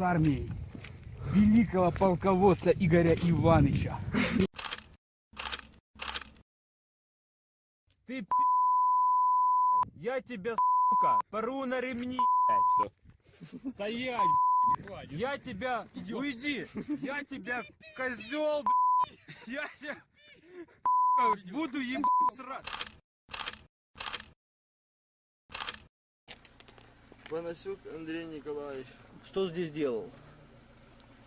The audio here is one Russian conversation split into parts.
с армией великого полководца Игоря Ивановича. Ты пи***, я тебя, сука, пору на ремни. Все. Стоять, блядь. Я тебя, уйди, я тебя, козел, блядь. Я тебя, буду ебать срать. Панасюк Андрей Николаевич. Что здесь делал?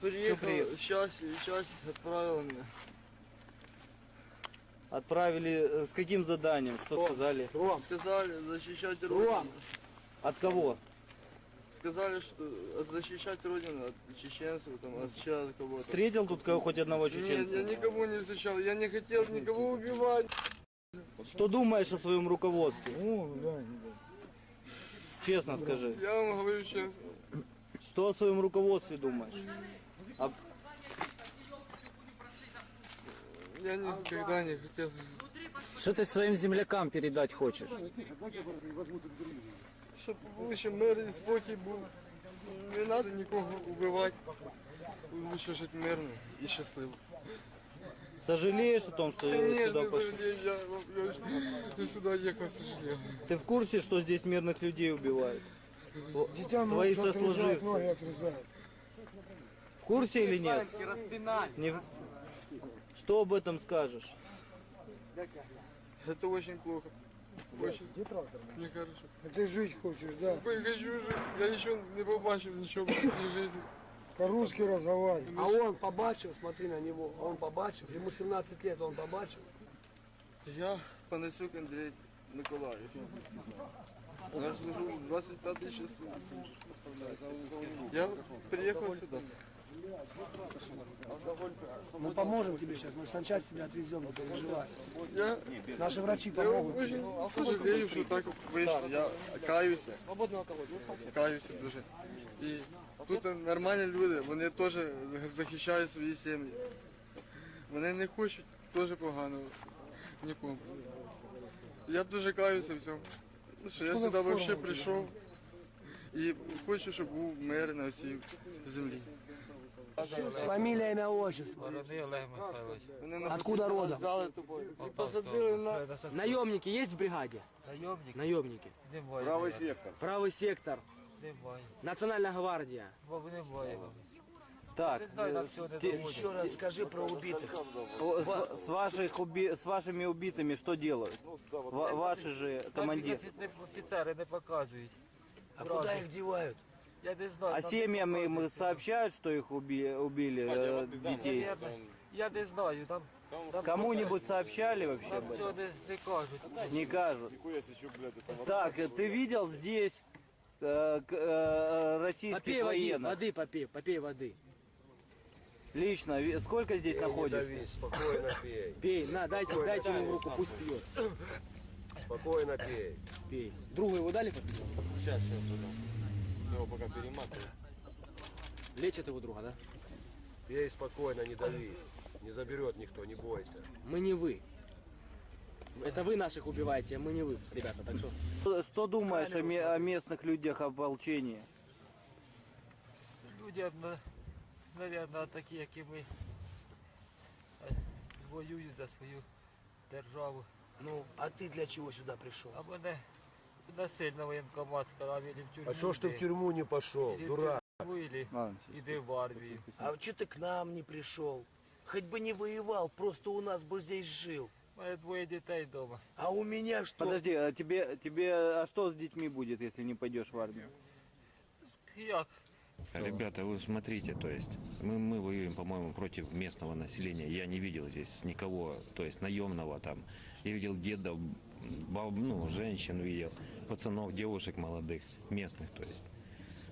Приехал, приехал? сейчас, сейчас отправил меня. Отправили э, с каким заданием? Что сказали? Сказали защищать Родину. От кого? Сказали, что защищать Родину от чеченцев, там, от чья кого-то. Встретил тут кого хоть одного Нет, чеченца? я никого не встречал, я не хотел никого убивать. Что думаешь о своем руководстве? Честно скажи. Я вам говорю честно. Что о своем руководстве думаешь? А Я никогда не хотел. Что ты своим землякам передать хочешь? Щоб лише мир і спокій був. Не треба нікого убивати. Лучше жити мирно і щасливо. сожалеешь о том, что сюда Конечно, пошел? сожалею, я, я, я сюда ехал, сожалею. Ты в курсе, что здесь мирных людей убивают? Во- Детям Твои ноги отрезают, сослуживцы. ноги отрезают. В курсе или нет? Не в- Что об этом скажешь? Это очень плохо. Очень нехорошо. А ты жить хочешь, да? Я хочу жити. Я ще не побачив нічого в своїй житті. По-русски разговаривай. А он побачив, смотри на него, он побачив, ему 17 лет, он побачив. Я Панасюк Андрій Миколаїв. Я служу 25 часов. Я приехал сюда. Мы поможем тебе сейчас, мы в санчасть тебя отвезем, не переживай. Я, Наши врачи я помогут. очень сожалею, що так вийшло. Я каюся. Каюся дуже. І тут нормальні люди, вони теж захищають свої сім'ї. Вони не хочуть теж поганого нікому. Я дуже каюся в цьому. Ну, Що я сюди взагалі прийшов і хочу, щоб був мир на цій землі. Фамилия, имя, отчество. Вороний Олег Михайлович. Откуда родом? взяли тобою. І посадили на Наемники есть в бригаде? Найомник? Наемники. Немає. Правий сектор. Правый сектор. Немає. Национальная гвардия. Бо немає. Так, Не знаю, нам всього не те- доводять. Еще раз скажи про убитых. о, с, с ваших уби- с вашими убитыми что делают? Ва- ваши же Там командиры. їх офі- офіцери не показують. А куда их девают? Я не знаю. А там семьям не им показують. сообщают, что их уби- убили э, детей? Наверно. Я не знаю, там, там Кому-нибудь сообщали вообще Нам об этом? цього не, не кажуть. Не кажут. Так, э, ты видел здесь э, к- э, российских Попей воды, военных? воды попей, попей воды. Лично, сколько здесь находишься? спокойно пей, Пей, на, дайте, дайте ему руку, пусть пьет. спокойно пей. Пей. Другу его дали попить? Сейчас, сейчас, Его пока перематывают. Лечат его друга, да? Пей спокойно, не дави. Не заберет никто, не бойся. Мы не вы. Это вы наших убиваете, а мы не вы, ребята. Так что Что- Что думаешь о, ме- о местных людях ополчения? Люди, мабуть, такі, як і ми, е, воюють за свою державу. Ну, а ты для чего сюда пришел? А мене насильно воєнкомат сказав, или в тюрму. А что ж ты в йди, тюрьму не пошел, или в дурак? тюрму, или Ладно. іди в армію. А что ты к нам не пришел? Хоть бы не воевал, просто у нас бы здесь жил. У мене двоє дітей вдома. А у меня что? Подожди, а тебе, тебе, а что с детьми будет, если не пойдешь в армию? Як? Ребята, вы смотрите, то есть мы, мы воюем, по-моему, против местного населения. Я не видел здесь никого, то есть наемного там. Я видел дедов, баб, ну, женщин видел, пацанов, девушек молодых, местных, то есть.